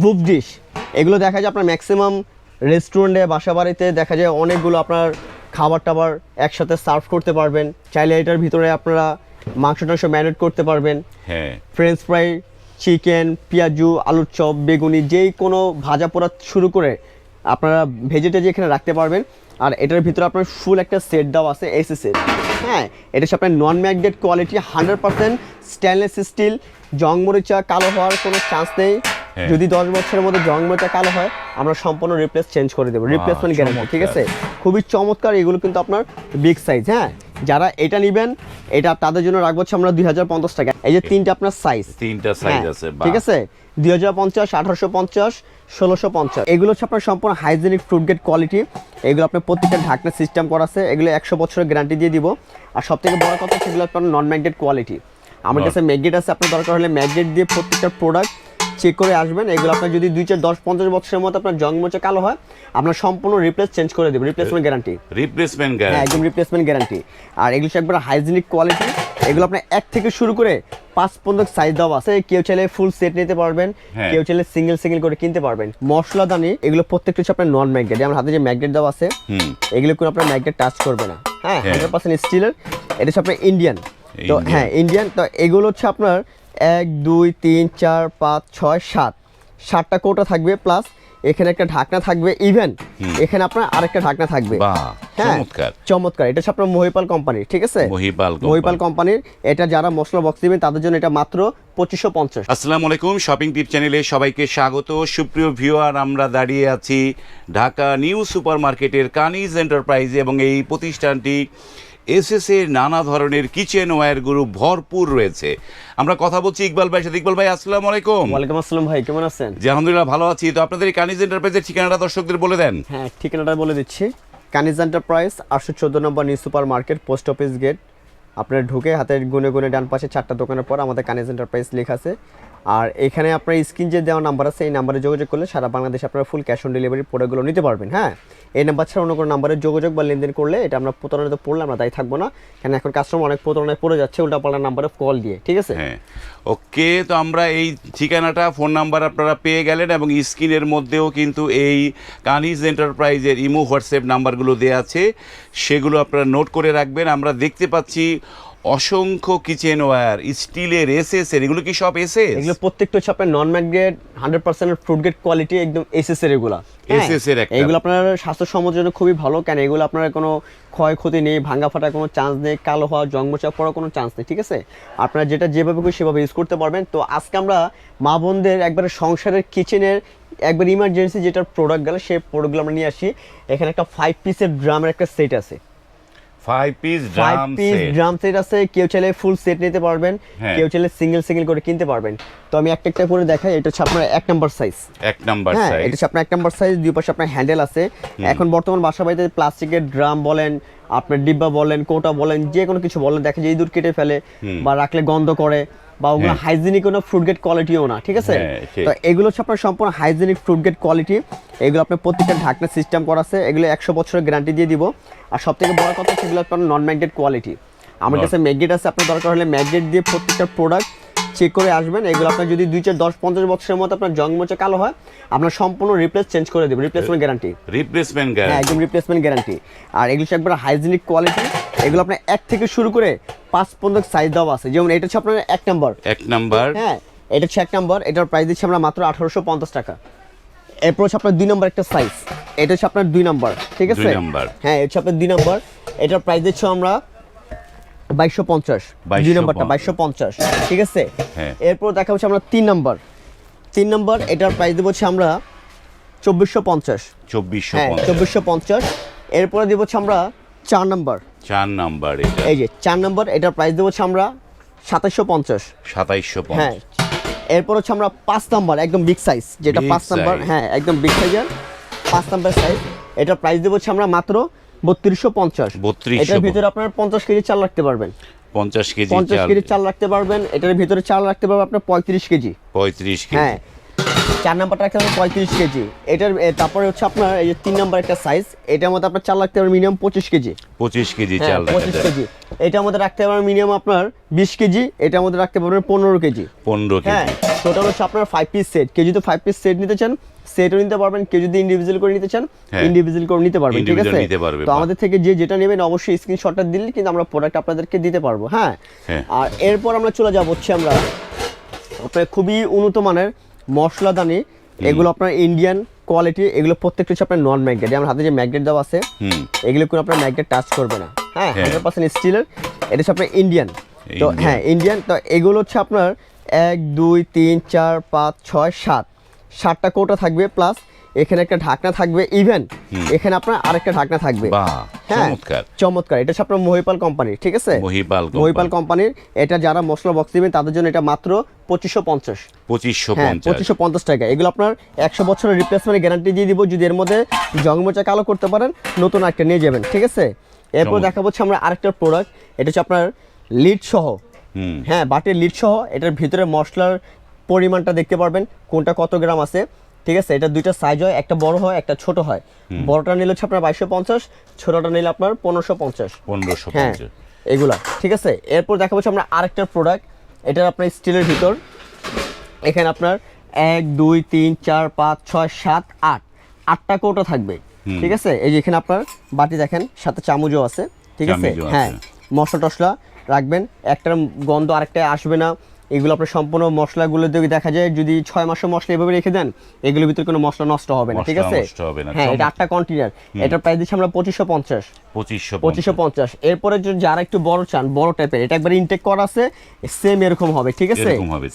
বুক dish. এগুলো দেখা যায় আপনার ম্যাক্সিমাম রেস্টুরেন্টে বাসা বাড়িতে দেখা যায় অনেকগুলো আপনার খাবার টাবার একসাথে সার্ভ করতে পারবেন। চাইলে এটার ভিতরে আপনারা মাংস টাংস ম্যারিনেট করতে পারবেন। হ্যাঁ। ফ্রেঞ্চ ফ্রাই চিকেন পেঁয়াজু আলুর চপ বেগুনি যেই কোনো ভাজা পোড়া শুরু করে আপনারা ভেজে টেজে এখানে রাখতে পারবেন। আর এটার ভিতরে আপনার ফুল একটা সেট দেওয়া আছে এসি সেট হ্যাঁ এটা হচ্ছে আপনার non magnet quality hundred percent stainless steel জং মরিচা কালো হওয়ার কোনো চান্স নেই। যদি দশ বছরের মধ্যে জং মরিচা কালো হয় আমরা সম্পূর্ণ রিপ্লেস চেঞ্জ করে দেবো। রিপ্লেসমেন্ট গ্যারান্টি ঠিক আছে? খুবই চমৎকার এগুলো কিন্তু আপনার বিগ সাইজ হ্যাঁ? যারা এটা নেবেন এটা তাদের জন্য রাখব হচ্ছে আমরা দুই হাজার পঞ্চাশ টাকা। এই যে তিনটা আপনার সাইজ তিনটা সাইজ আছে ঠিক আছে? দুই হাজার পঞ্চাশ আঠারোশো পঞ্চাশ ষোলোশো পঞ্চাশ। এগুলো হচ্ছে আপনার সম্পূর্ণ হাইজেনিক ফ্রুট গেট কোয়ালিটি এগুলো আপনার প্রত্যেকটা ঢাকনা সিস্টেম করা আছে। এগুলো একশো বছরের গ্যারান্টি দিয়ে দিব। আর সব থেকে বড় কথা সেগুলো আপনার নন ম্যাগনেট কোয়ালিটি আমার কাছে ম্যাগনেট আছে আপনার দরকার হলে ম্যাগনেট দিয়ে প্রত্যেকটা প্রোডাক্ট চেক করে আসবেন। এগুলো আপনার যদি দুই চার দশ পঞ্চাশ বছরের মতো আপনার জং মোচা কালো হয় আপনার সম্পূর্ণ রিপ্লেস চেঞ্জ করে দেবে। রিপ্লেসমেন্ট গ্যারান্টি রিপ্লেসমেন্ট গ্যারান্টি একদম রিপ্লেসমেন্ট গ্যারান্টি আর এগুলো একবার হাইজিনিক কোয়ালিটি এগুলো আপনার এক থেকে শুরু করে পাঁচ পর্যন্ত সাইজ দেওয়া আছে। কেউ চাইলে ফুল সেট নিতে পারবেন। হ্যাঁ। কেউ চাইলে সিঙ্গেল সিঙ্গেল করে কিনতে পারবেন। মশলাদানি এগুলো প্রত্যেকটা হচ্ছে আপনার নন ম্যাগনেট আমার হাতে যে ম্যাগনেট দেওয়া আছে এগুলো কোনো আপনার ম্যাগনেট টাচ করবে না। হ্যাঁ হ্যাঁ। হান্ড্রেড পার্সেন্ট স্টিলের এটা হচ্ছে আপনার ইন্ডিয়ান তো হ্যাঁ ইন্ডিয়ান তো এগুলো হচ্ছে আপনার এক দুই তিন চার পাঁচ ছয় সাত। সাতটা কোটা থাকবে প্লাস এখানে একটা ঢাকনা থাকবে ইভেন এখানে আপনার আরেকটা ঢাকনা থাকবে। হ্যাঁ চমৎকার। এটা আপনার মহিপাল কোম্পানি ঠিক আছে। মহিপাল কোম্পানির এটা যারা মশলা বক্স দিবেন তাদের জন্য এটা মাত্র পঁচিশশো পঞ্চাশ। আসসালামু আলাইকুম শপিং টিপ চ্যানেলে সবাইকে স্বাগত। সুপ্রিয় ভিউয়ার আমরা দাঁড়িয়ে আছি ঢাকা নিউ সুপার মার্কেটের কানিজ এন্টারপ্রাইজে এবং এই প্রতিষ্ঠানটি এসএস এর নানা ধরনের কিচেন ওয়্যারগুলো ভরপুর রয়েছে। আমরা কথা বলছি ইকবাল ভাই সাথে। ইকবাল ভাই আসসালামু আলাইকুম। ওয়ালাইকুম আসসালাম ভাই কেমন আছেন? জি আলহামদুলিল্লাহ ভালো আছি। তো আপনাদের এই কানিজ এন্টারপ্রাইজের ঠিকানাটা দর্শকদের বলে দেন। হ্যাঁ ঠিকানাটা বলে দিচ্ছি। কানিজ এন্টারপ্রাইজ আটশো চোদ্দ নম্বর new super market post office gate. আপনার ঢুকে হাতের গুনে গুনে ডান পাশে চারটা দোকানের পর আমাদের কানিজ এন্টারপ্রাইজ লেখা আছে। আর এখানে আপনার স্ক্রিন যে দেওয়া নাম্বার আছে, এই নাম্বারে যোগাযোগ করলে সারা বাংলাদেশে আপনারা ফুল ক্যাশ অন ডেলিভারি প্রোডাক্টগুলো নিতে পারবেন হ্যাঁ? এই নাম্বার ছাড়া অন্য কোনো নাম্বারে যোগাযোগ বা লেনদেন করলে এটা আমরা প্রতারণাতে পড়লে আমরা দায়ী থাকব না। কেন এখন কাস্টমার অনেক প্রতারণায় পড়ে যাচ্ছে, উল্টাপাল্টা নাম্বারে কল দিয়ে, ঠিক আছে? হ্যাঁ। ওকে, তো আমরা এই ঠিকানাটা ফোন নাম্বার আপনারা পেয়ে গেলেন এবং স্ক্রিনের মধ্যেও কিন্তু এই কানিজ এন্টারপ্রাইজের ইমো হোয়াটসঅ্যাপ নাম্বারগুলো দেওয়া আছে। সেগুলো আপনারা নোট করে রাখবেন। আমরা দেখতে পাচ্ছি অসংখ্য কিচেন ওয়্যার স্টিলের এসএস এর এগুলো কি সব এসএস এগুলো প্রত্যেকটা হচ্ছে আপনার non magnet hundred percent food grade quality একদম এসএস এর এগুলা। হ্যাঁ, SS এর একটা। এগুলো আপনার স্বাস্থ্য স্বাস্থ্যসম্মত জন্য খুবই ভালো কেন এগুলো আপনার কোনো ক্ষয়ক্ষতি নেই ভাঙা ফাটার কোনো চান্স নেই কালো হওয়া জন্মচা পড়ার কোনো চান্স নেই ঠিক আছে? আপনারা যেটা যেভাবে খুশি সেভাবে ইউজ করতে পারবেন। তো আজকে আমরা মা বোনদের একবারে সংসারের কিচেনের একবার ইমার্জেন্সি যেটা প্রোডাক্ট গেলে সেই প্রোডাক্টগুলো আমরা নিয়ে আসি। এখানে একটা ফাইভ পিসের ড্রামের একটা সেট আছে। Five piece drum piece drum set আছে কেউ চাইলে ফুল সেট নিতে পারবেন হ্যাঁ। কেউ চাইলে সিঙ্গেল সিঙ্গেল করে কিনতে পারবেন। তো আমি একটা একটা করে দেখাই এটা হচ্ছে আপনার এক নাম্বার সাইজ এক নাম্বার হ্যাঁ সাইজ এটা হচ্ছে আপনার এক নাম্বার সাইজ দুই পাশে আপনার হ্যান্ডেল আছে। এখন বর্তমান বাসা বাড়িতে প্লাস্টিকের ড্রাম বলেন আপনার ডিব্বা বলেন কোটা বলেন যে কোনো কিছু বলেন দেখে যে দূর কেটে ফেলে বা রাখলে গন্ধ করে বা ওগুলো হ্যাঁ। হাইজিনিক কোনো ফ্রুট গেট কোয়ালিটিও না ঠিক আছে? হ্যাঁ, তো এগুলো হচ্ছে আপনার সম্পূর্ণ হাইজিনিক ফ্রুট গেট কোয়ালিটি এগুলো আপনার প্রত্যেকটা ঢাকনা সিস্টেম করা আছে। এগুলো একশো বছরের গ্যারান্টি দিয়ে দিব। আর সব থেকে বড় কথা সেগুলো আপনার নন ম্যাগনেট কোয়ালিটি আমার কাছে ম্যাগনেট আছে আপনার দরকার হলে ম্যাগনেট দিয়ে প্রত্যেকটা প্রোডাক্ট চেক করে আসবেন। এগুলো আপনার যদি দুই চার দশ পঞ্চাশ বছরের মতো আপনার জং মোচা কালো হয় আপনার সম্পূর্ণ রিপ্লেস চেঞ্জ করে দেবে। রিপ্লেসমেন্ট গ্যারান্টি রিপ্লেসমেন্ট হ্যাঁ গ্যারান্টি একদম রিপ্লেসমেন্ট গ্যারান্টি আর এগুলো একবার হাইজিনিক কোয়ালিটি এগুলো আপনার এক থেকে শুরু করে পাঁচ পর্যন্ত সাইজ দেওয়া আছে। যেমন এটা হচ্ছে আপনার এক নম্বর এক নাম্বার হ্যাঁ এটা হচ্ছে এক নম্বর এটার প্রাইস দিচ্ছি আমরা মাত্র আঠারোশো পঞ্চাশ টাকা। এরপর হচ্ছে আপনার দুই নম্বর একটা সাইজ এটা হচ্ছে আপনার দুই নম্বর ঠিক আছে? দুই নম্বর। হ্যাঁ এটা হচ্ছে আপনার দুই নম্বর এটার প্রাইস দিচ্ছি আমরা বাইশশো পঞ্চাশ। দুই 2250 নম্বরটা বাইশশো পঞ্চাশ। ঠিক আছে? হ্যাঁ। এরপর দেখা হচ্ছে আমরা তিন নম্বর তিন নম্বর এটার প্রাইস দেবো হচ্ছে আমরা চব্বিশশো পঞ্চাশ। চব্বিশশো হ্যাঁ চব্বিশশো পঞ্চাশ। এরপরে দিব হচ্ছে আমরা চার নম্বর চার নাম্বার এটা। এই যে চার নম্বর এটার প্রাইস দেবো হচ্ছে আমরা সাতাশশো পঞ্চাশ। সাতাইশশো হ্যাঁ এরপর হচ্ছে আমরা পাঁচ নাম্বার একদম বিগ সাইজ যেটা পাঁচ নাম্বার হ্যাঁ একদম বিগ সাইজের পাঁচ নাম্বার সাইজ এটার প্রাইস দেবো হচ্ছে আমরা মাত্র বত্রিশশো পঞ্চাশ। 3250 এটার ভিতরে আপনার পঞ্চাশ কেজি চাল রাখতে পারবেন। পঞ্চাশ কেজি পঞ্চাশ কেজি চাল রাখতে পারবেন এটার ভিতরে চাল রাখতে পারবেন আপনার পঁয়ত্রিশ কেজি। পঁয়ত্রিশ হ্যাঁ চার নাম্বারটা রাখতে পারবেন পঁয়ত্রিশ কেজি। এটার তারপরে হচ্ছে আপনার এই যে তিন নাম্বার একটা সাইজ এটার মধ্যে আপনার চাল রাখতে পারবেন মিনিমাম পঁচিশ কেজি। পঁচিশ কেজি হ্যাঁ চাল পঁচিশ কেজি। এটার মধ্যে রাখতে পারবেন মিনিমাম আপনার বিশ কেজি এটার মধ্যে রাখতে পারবেন পনেরো কেজি। পনেরো হ্যাঁ টোটাল হচ্ছে আপনার ফাইভ পিস সেট কেউ যদি ফাইভ পিস সেট নিতে চান সেটও নিতে পারবেন। কেউ যদি ইন্ডিভিজুয়াল করে নিতে চান। ইন্ডিভিজুয়াল করে নিতে পারবেন ঠিক আছে? তো আমাদের থেকে যে যেটা নেবেন অবশ্যই স্ক্রিনশটটা দিলে কিন্তু আমরা প্রোডাক্ট আপনাদেরকে দিতে পারব হ্যাঁ? হ্যাঁ। আর এরপর আমরা চলে যাব হচ্ছে আমরা আপনার খুবই উন্নত মানের মশলাদানি এগুলো আপনার ইন্ডিয়ান কোয়ালিটি এগুলো প্রত্যেকটা হচ্ছে আপনার নন ম্যাগনেট আমার হাতে যে ম্যাগনেট দেওয়া আছে এগুলো কোনো আপনার ম্যাগনেট টাচ করবে না। হ্যাঁ। হান্ড্রেড পার্সেন্ট স্টিলের এটা হচ্ছে আপনার ইন্ডিয়ান তো হ্যাঁ ইন্ডিয়ান তো এগুলো হচ্ছে আপনার এক দুই তিন চার পাঁচ ছয় সাত। সাতটা কোটা থাকবে প্লাস এখানে একটা ঢাকনা থাকবে ইভেন এখানে আপনার আরেকটা ঢাকনা থাকবে। চমৎকার। চমৎকার। এটা আপনার মহিপাল কোম্পানি ঠিক আছে? মহিপাল মহিপাল কোম্পানির এটা যারা মশলা বক্স দিবেন তাদের জন্য এটা মাত্র পঁচিশশো পঞ্চাশ। পঁচিশশো হ্যাঁ পঁচিশশো পঞ্চাশ টাকা। এগুলো আপনার একশো বছরের রিপ্লেসমেন্ট গ্যারান্টি দিয়ে দিব যদি এর মধ্যে জংমোচা কালো করতে পারেন নতুন একটা নিয়ে যাবেন ঠিক আছে? এরপর। দেখা হচ্ছে আমরা আরেকটা প্রোডাক্ট এটা হচ্ছে আপনার লিড সহ। হ্যাঁ বাটির লিড সহ এটার ভিতরে মশলার পরিমাণটা দেখতে পারবেন কোনটা কত গ্রাম আছে। ঠিক আছে? এটা দুইটা সাইজ হয় একটা বড় হয় একটা ছোট হয়। বড়টা নিলে হচ্ছে আপনার বাইশশো পঞ্চাশ ছোটটা নিলে আপনার পনেরোশো পঞ্চাশ। পনেরোশো হ্যাঁ এগুলা ঠিক আছে? এরপর দেখা যাচ্ছে আমরা আরেকটা প্রোডাক্ট এটার আপনার স্টিলের ভিতর। এখানে আপনার এক দুই তিন চার পাঁচ ছয় সাত আট। আটটা কৌটা থাকবে ঠিক আছে? এই যে এখানে আপনার বাটি দেখেন সাথে চামচও আছে ঠিক আছে। হ্যাঁ মশলা টশলা রাখবেন একটার গন্ধ আরেকটা আসবে না। এগুলো আপনার সম্পূর্ণ মশলাগুলো দিয়ে দেখা যায় যদি ছয় মাসের মশলা এভাবে রেখে দেন এগুলোর ভিতরে কোনো মশলা নষ্ট হবে না ঠিক আছে? হ্যাঁ এটা আটটা কন্টেনার এটার প্রাইস দিচ্ছি আমরা পঁচিশশো পঞ্চাশ। পঁচিশশো পঞ্চাশ। এরপরে যদি যারা একটু বড় চান বড় টাইপের এটা একবার ইনটেক করা আছে সেম এরকম হবে ঠিক আছে?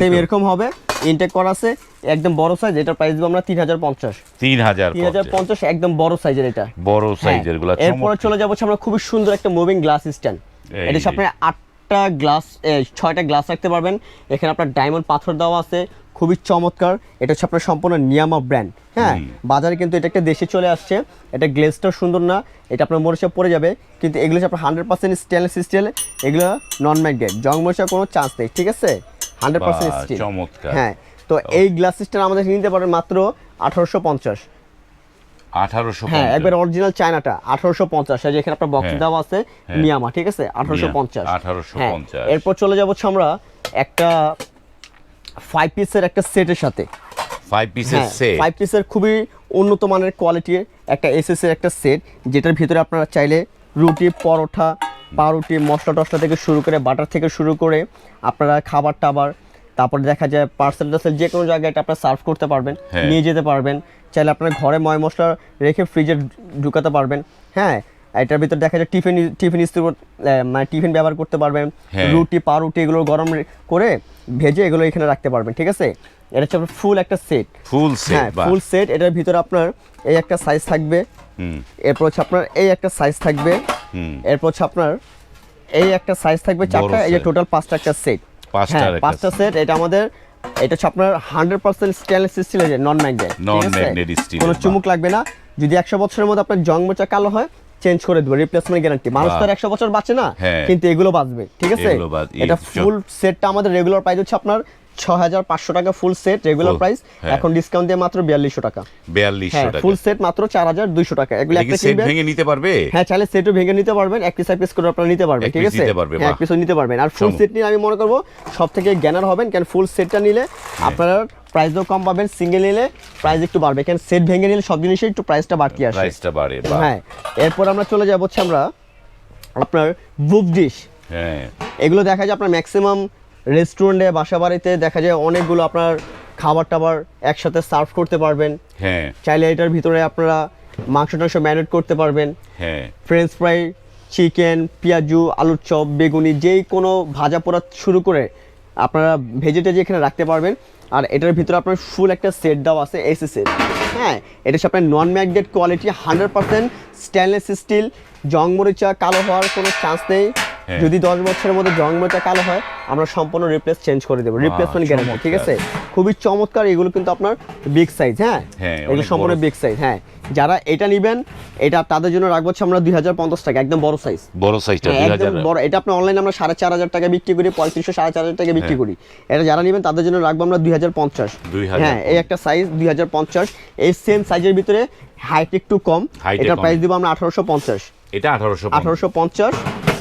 সেম এরকম হবে ইনটেক করা আছে একদম বড় সাইজ এটার প্রাইস দিব আমরা তিন হাজার পঞ্চাশ। তিন হাজার তিন হাজার পঞ্চাশ একদম বড় সাইজের এটা। বড় হ্যাঁ। সাইজেরগুলা এরপরে চলে যাব আমরা খুবই সুন্দর একটা মুভিং গ্লাস স্ট্যান্ড এটা হচ্ছে যে। আটটা গ্লাস ছয়টা গ্লাস রাখতে পারবেন। এখানে আপনার ডায়মন্ড পাথর দেওয়া আছে খুবই চমৎকার। এটা হচ্ছে আপনার সম্পূর্ণ নিয়ামা ব্র্যান্ড হ্যাঁ? বাজারে কিন্তু এটা একটা দেশে চলে আসছে। এটা গ্লেসটা সুন্দর না এটা আপনার মরিচা পড়ে যাবে কিন্তু এগুলো হচ্ছে আপনার হান্ড্রেড পার্সেন্ট স্টেনলেস স্টিল এগুলো নন ম্যাগনেট জং মরিচা কোনো চান্স নেই ঠিক আছে? হান্ড্রেড পার্সেন্ট স্টিল হ্যাঁ তো এই গ্লাস সিস্টেম আমাদের নিতে পারেন মাত্র আঠারোশো পঞ্চাশ। হ্যাঁ একবার অরিজিনাল চায়নাটা যেখানে আপনার বক্স হ্যাঁ। দেওয়া আছে হ্যাঁ। নিয়ামা ঠিক আছে? আঠারোশো পঞ্চাশ। 1850 এরপর চলে যাব আমরা একটা পিসের একটা সেটের সাথে। পিসের হ্যাঁ সেট পিসের খুবই উন্নত মানের কোয়ালিটির একটা এসএস এর একটা সেট যেটার ভিতরে আপনারা চাইলে রুটি পরোটা পাউরুটি মশলা টশলা থেকে শুরু করে বাটার থেকে শুরু করে আপনারা খাবার টাবার তারপর দেখা যায় পার্সেল টার্সেল যে কোনো জায়গায় এটা আপনারা সার্ভ করতে পারবেন হ্যাঁ। নিয়ে যেতে পারবেন। চাইলে আপনার ঘরে ময় মশলা রেখে ফ্রিজে ঢুকাতে পারবেন। হ্যাঁ এটার ভিতরে দেখা যায় টিফিন টিফিন ইস্ত্রি মানে টিফিন ব্যবহার করতে পারবেন। হ্যাঁ। রুটি পাউরুটি এগুলো গরম করে ভেজে এগুলো এখানে রাখতে পারবেন ঠিক আছে? এটা হচ্ছে আপনার ফুল একটা সেট ফুল হ্যাঁ সেট বা ফুল সেট এটার ভিতরে আপনার এই একটা সাইজ থাকবে। এরপর হচ্ছে আপনার এই একটা সাইজ থাকবে। এরপর হচ্ছে আপনার এই একটা সাইজ থাকবে চারটা এই যে টোটাল পাঁচটা একটা সেট হ্যাঁ পাঁচটা সেট এটা আমাদের এটা হচ্ছে আপনার হান্ড্রেড পার্সেন্ট স্টেনলেস স্টিলের non magnet non magnet steel কোনো চুমুক লাগবে না। যদি একশো বছরের মধ্যে আপনার জং মোচা কালো হয় চেঞ্জ করে দেবো রিপ্লেসমেন্ট গ্যারান্টি মানুষ তো আর একশো বছর বাঁচে না হ্যাঁ। কিন্তু এগুলো বাঁচবে ঠিক আছে? এটা ফুল সেটটা আমাদের রেগুলার প্রাইস হচ্ছে আপনার ছ হাজার পাঁচশো টাকা ফুল সেট রেগুলার প্রাইস হ্যাঁ। এখন ডিসকাউন্ট দিয়ে মাত্র বিয়াল্লিশশো টাকা। বিয়াল্লিশশো হ্যাঁ টাকা। ফুল সেট মাত্র চার হাজার দুইশো টাকা। এগুলো একটা সেট ভেঙে নিতে পারবে? হ্যাঁ চাইলে সেটও ভেঙে নিতে পারবেন এক পিস এক পিস করে আপনারা নিতে পারবেন ঠিক আছে? হ্যাঁ এক পিসও নিতে পারবেন। আর ফুল সেট নিয়ে আমি মনে করব সব থেকে জ্ঞানার হবেন ফুল সেটটা নিলে হ্যাঁ। আপনারা প্রাইসও কম পাবেন সিঙ্গেল নিলে প্রাইস একটু বাড়বে। কেন সেট ভেঙে নিলে সব জিনিসেই একটু প্রাইসটা বাড়তি আসে। প্রাইসটা বাড়ে হ্যাঁ এরপর আমরা চলে যাব হচ্ছে আমরা আপনার বুফ ডিশ হ্যাঁ। এগুলো দেখা যায় আপনার ম্যাক্সিমাম রেস্টুরেন্টে বাসা বাড়িতে দেখা যায় অনেকগুলো আপনার খাবার টাবার একসাথে সার্ভ করতে পারবেন। হ্যাঁ। চাইলে এটার ভিতরে আপনারা মাংস টাংস ম্যারিনেট করতে পারবেন। হ্যাঁ। ফ্রেঞ্চ ফ্রাই চিকেন পেঁয়াজু আলুর চপ বেগুনি যেই কোনো ভাজা পোড়া শুরু করে আপনারা ভেজে টেজে এখানে রাখতে পারবেন। আর এটার ভিতরে আপনার ফুল একটা সেট দেওয়া আছে এসি সেট হ্যাঁ এটা হচ্ছে আপনার non magnet quality hundred percent stainless steel জং মরিচা কালো হওয়ার কোনো চান্স নেই। যদি দশ বছরের মধ্যে জং মরিচা কালো হয় আমরা সম্পূর্ণ রিপ্লেস চেঞ্জ করে দেবো রিপ্লেসমেন্ট গ্যারান্টি ঠিক আছে? খুবই চমৎকার এগুলো কিন্তু আপনার বিগ সাইজ হ্যাঁ? হ্যাঁ, এগুলো সম্পূর্ণ বিগ সাইজ হ্যাঁ। যারা এটা নেবেন এটা তাদের জন্য রাখব হচ্ছে আমরা দুই হাজার পঞ্চাশ টাকা একদম বড় সাইজ বড় সাইজটা একদম বড় এটা আপনি অনলাইনে আমরা সাড়ে চার হাজার টাকা বিক্রি করি পঁয়ত্রিশশো সাড়ে চার হাজার টাকা বিক্রি করি। এটা যারা নেবেন তাদের জন্য রাখব আমরা দুই হাজার পঞ্চাশ। হ্যাঁ এই একটা সাইজ দুই হাজার পঞ্চাশ। এই সেম সাইজের ভিতরে হাইট একটু কম এটার প্রাইস দিব আমরা আঠারোশো পঞ্চাশ। এটা আঠারোশো আঠারোশো পঞ্চাশ।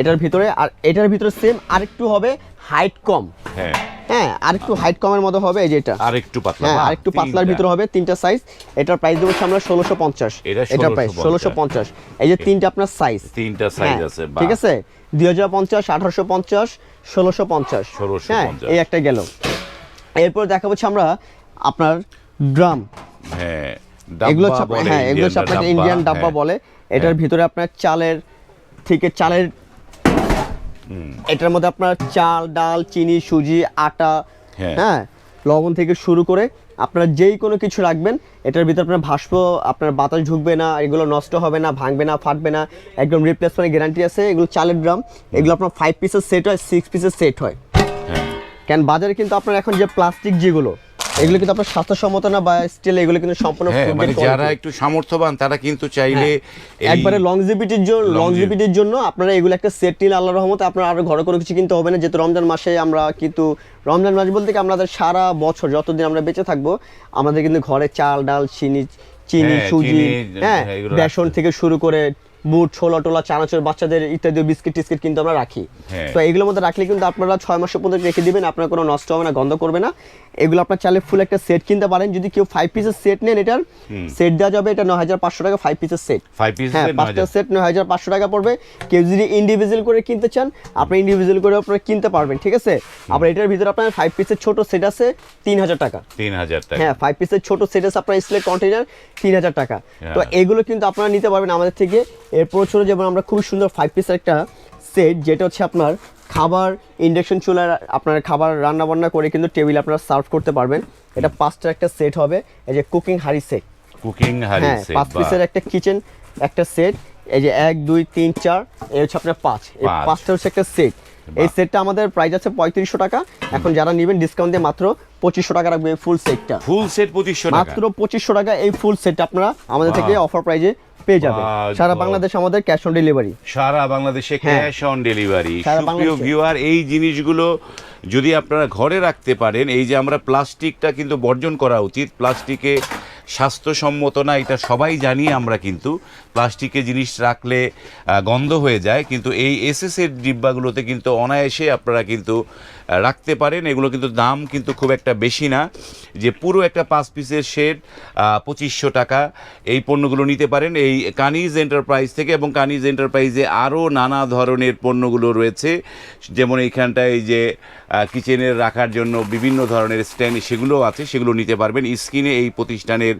এটার ভিতরে আর এটার ভিতরে সেম আরেকটু হবে হাইট কম। হ্যাঁ। হ্যাঁ আর একটু হাইট কমের মতো হবে এই যে এটা। আর একটু পাতলা। হ্যাঁ বাহ, আর একটু পাতলার ভিতরে হবে তিনটা সাইজ এটার প্রাইস দেবো আমরা ষোলোশো পঞ্চাশ। এটা এটার প্রাইস 1650 ষোলোশো পঞ্চাশ। এই যে তিনটা আপনার সাইজ তিনটা সাইজ আছে ঠিক আছে? দুই হাজার পঞ্চাশ আঠারোশো পঞ্চাশ ষোলোশো পঞ্চাশ। 1650 হ্যাঁ এই একটা গেল। এরপর দেখা হচ্ছে আমরা আপনার ড্রাম হ্যাঁ এগুলো হ্যাঁ এগুলো ইন্ডিয়ানরা ইন্ডিয়ান ডাব্বা হ্যাঁ। বলে। এটার ভিতরে আপনার চালের থেকে চালের এটার মধ্যে আপনার চাল ডাল চিনি সুজি আটা হ্যাঁ। হ্যাঁ লবণ থেকে শুরু করে আপনার যেই কোনো কিছু রাখবেন এটার ভিতরে আপনার ভাস্প আপনার বাতাস ঢুকবে না এগুলো নষ্ট হবে না ভাঙবে না ফাটবে না একদম রিপ্লেসমেন্ট গ্যারান্টি আছে এগুলো চালের ড্রাম এগুলো আপনার ফাইভ পিসের সেট হয় সিক্স পিসের সেট হয় হ্যাঁ। কেন বাজারে কিন্তু আপনার এখন যে প্লাস্টিক যেগুলো এগুলো কিন্তু আপনার স্বাস্থ্যসম্মত না বা স্টিল এগুলো কিন্তু সম্পূর্ণ হ্যাঁ মানে যারা একটু সামর্থ্যবান তারা কিন্তু চাইলে হ্যাঁ, একবারে লংজিভিটির জন্য লংজিভিটির জন্য আপনারা এগুলো একটা সেট নিলে আল্লাহ রহমতে আপনার আরও ঘরে কোনো কিছু কিনতে হবে না যেহেতু রমজান মাসে আমরা কিন্তু রমজান মাস বলতে কি আমাদের সারা বছর যতদিন আমরা বেঁচে থাকব আমাদের কিন্তু ঘরে চাল ডাল চিনি চিনি হ্যাঁ, সুজি হ্যাঁ বেসন থেকে শুরু করে বুট ছোলা টোলা চানাচুর বাচ্চাদের ইত্যাদি বিস্কিট টিস্কিট কিন্তু আমরা রাখি। তো এগুলোর মধ্যে রাখলে কিন্তু আপনারা ছয় মাসের পর্যন্ত রেখে দিবেন আপনার কোনো নষ্ট হবে না গন্ধ করবে না। এগুলো আপনার চালে ফুল একটা সেট কিনতে পারেন। যদি কেউ ফাইভ পিসের সেট নেন এটার সেট দেওয়া যাবে এটা নয় হাজার পাঁচশো টাকা ফাইভ পিসের সেট হ্যাঁ পাঁচটা সেট নয় হাজার পাঁচশো টাকা পড়বে। কেউ যদি ইন্ডিভিজুয়াল করে কিনতে চান আপনি ইন্ডিভিজুয়াল করে আপনারা কিনতে পারবেন ঠিক আছে? আবার এটার ভিতরে আপনার ফাইভ পিসের ছোট সেট আছে তিন হাজার টাকা। তিন হাজার টাকা। হ্যাঁ ফাইভ পিসের ছোট সেট আছে আপনার স্লেট কন্টেনার তিন হাজার টাকা। তো হ্যাঁ। এগুলো কিন্তু আপনারা নিতে পারবেন আমাদের থেকে। এরপর ছোট যেমন আমরা খুব সুন্দর ফাইভ পিসের একটা সেট যেটা হচ্ছে আপনার খাবার ইন্ডাকশন চুলার আপনার খাবার রান্না বান্না করে কিন্তু টেবিল আপনারা সার্ভ করতে পারবেন। এটা পাঁচটা একটা সেট হবে এই যে কুকিং হাড়ি সেট। কুকিং হারি হ্যাঁ পাঁচ পিসের একটা কিচেন একটা সেট এই যে এক দুই তিন চার এই হচ্ছে আপনার পাঁচ। এই পাঁচটা হচ্ছে একটা সেট। এই সেটটা আমাদের প্রাইস আছে পঁয়ত্রিশশো টাকা। এখন যারা নেবেন ডিসকাউন্ট দিয়ে মাত্র পঁচিশশো টাকা রাখবে ফুল সেটটা ফুল সেট পঁচিশশো মাত্র পঁচিশশো টাকা এই ফুল সেটটা আপনারা আমাদের থেকে অফার প্রাইজে পেয়ে বাহ, সারা বাংলাদেশ আমাদের ক্যাশ অন ডেলিভারি সারা বাংলাদেশে। ক্যাশ অন ডেলিভারি সুপ্রিয় ভিউয়ার এই জিনিসগুলো যদি আপনারা ঘরে রাখতে পারেন এই যে আমরা প্লাস্টিকটা কিন্তু বর্জন করা উচিত। প্লাস্টিকে স্বাস্থ্যসম্মত না এটা সবাই জানি আমরা কিন্তু। প্লাস্টিকে জিনিস রাখলে গন্ধ হয়ে যায়। কিন্তু এই এসএস এর ডিব্বাগুলোতে কিন্তু অনায়াসে আপনারা কিন্তু রাখতে পারেন। এগুলো কিন্তু দাম কিন্তু খুব একটা বেশি না। যে পুরো একটা পাঁচ পিসের শেড পঁচিশশো টাকা। এই পণ্যগুলো নিতে পারেন। এই কানিজ এন্টারপ্রাইজ থেকে এবং কানিজ এন্টারপ্রাইজে আরও নানা ধরনের পণ্যগুলো রয়েছে। যেমন এইখানটায় এই যে কিচেনের রাখার জন্য বিভিন্ন ধরনের স্ট্যান্ড সেগুলো আছে, সেগুলো নিতে পারবেন। স্ক্রিনে এই প্রতিষ্ঠানের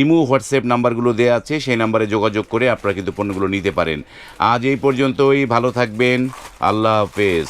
ইমু, হোয়াটসঅ্যাপ নাম্বারগুলো দেওয়া আছে। সেই নাম্বারে যোগাযোগ করে আপনারা কিন্তু পণ্যগুলো নিতে পারেন। আজ এই পর্যন্তই। ভালো থাকবেন। আল্লাহ হাফেজ।